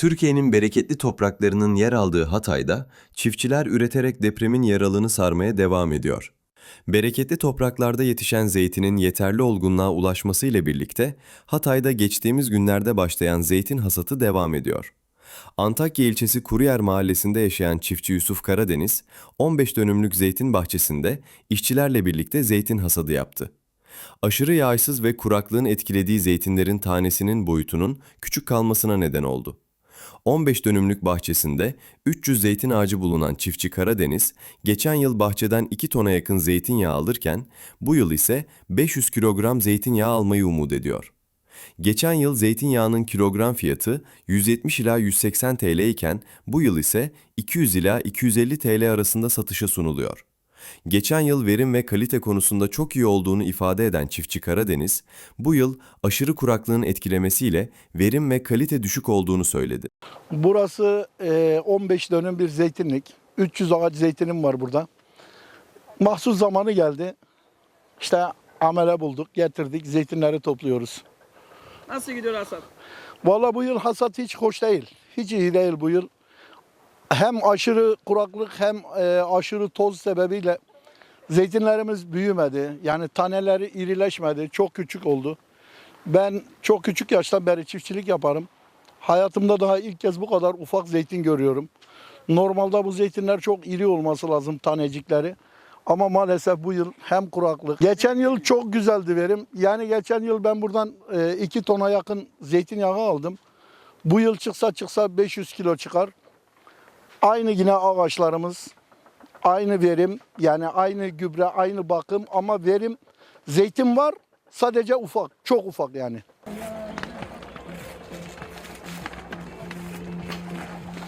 Türkiye'nin bereketli topraklarının yer aldığı Hatay'da çiftçiler üreterek depremin yaralını sarmaya devam ediyor. Bereketli topraklarda yetişen zeytinin yeterli olgunluğa ulaşmasıyla birlikte Hatay'da geçtiğimiz günlerde başlayan zeytin hasatı devam ediyor. Antakya ilçesi Kuruyer mahallesinde yaşayan çiftçi Yusuf Karadeniz, 15 dönümlük zeytin bahçesinde işçilerle birlikte zeytin hasadı yaptı. Aşırı yağsız ve kuraklığın etkilediği zeytinlerin tanesinin boyutunun küçük kalmasına neden oldu. 15 dönümlük bahçesinde 300 zeytin ağacı bulunan çiftçi Karadeniz, geçen yıl bahçeden 2 tona yakın zeytinyağı alırken, bu yıl ise 500 kilogram zeytinyağı almayı umut ediyor. Geçen yıl zeytinyağının kilogram fiyatı 170 ila 180 TL iken bu yıl ise 200 ila 250 TL arasında satışa sunuluyor. Geçen yıl verim ve kalite konusunda çok iyi olduğunu ifade eden çiftçi Karadeniz, bu yıl aşırı kuraklığın etkilemesiyle verim ve kalite düşük olduğunu söyledi. Burası e, 15 dönüm bir zeytinlik. 300 ağaç zeytinim var burada. Mahsus zamanı geldi. İşte amele bulduk, getirdik, zeytinleri topluyoruz. Nasıl gidiyor hasat? Vallahi bu yıl hasat hiç hoş değil. Hiç iyi değil bu yıl. Hem aşırı kuraklık hem e, aşırı toz sebebiyle zeytinlerimiz büyümedi. Yani taneleri irileşmedi. Çok küçük oldu. Ben çok küçük yaştan beri çiftçilik yaparım. Hayatımda daha ilk kez bu kadar ufak zeytin görüyorum. Normalde bu zeytinler çok iri olması lazım tanecikleri. Ama maalesef bu yıl hem kuraklık. Geçen yıl çok güzeldi verim. Yani geçen yıl ben buradan 2 tona yakın zeytinyağı aldım. Bu yıl çıksa çıksa 500 kilo çıkar. Aynı yine ağaçlarımız, aynı verim, yani aynı gübre, aynı bakım ama verim zeytin var sadece ufak, çok ufak yani.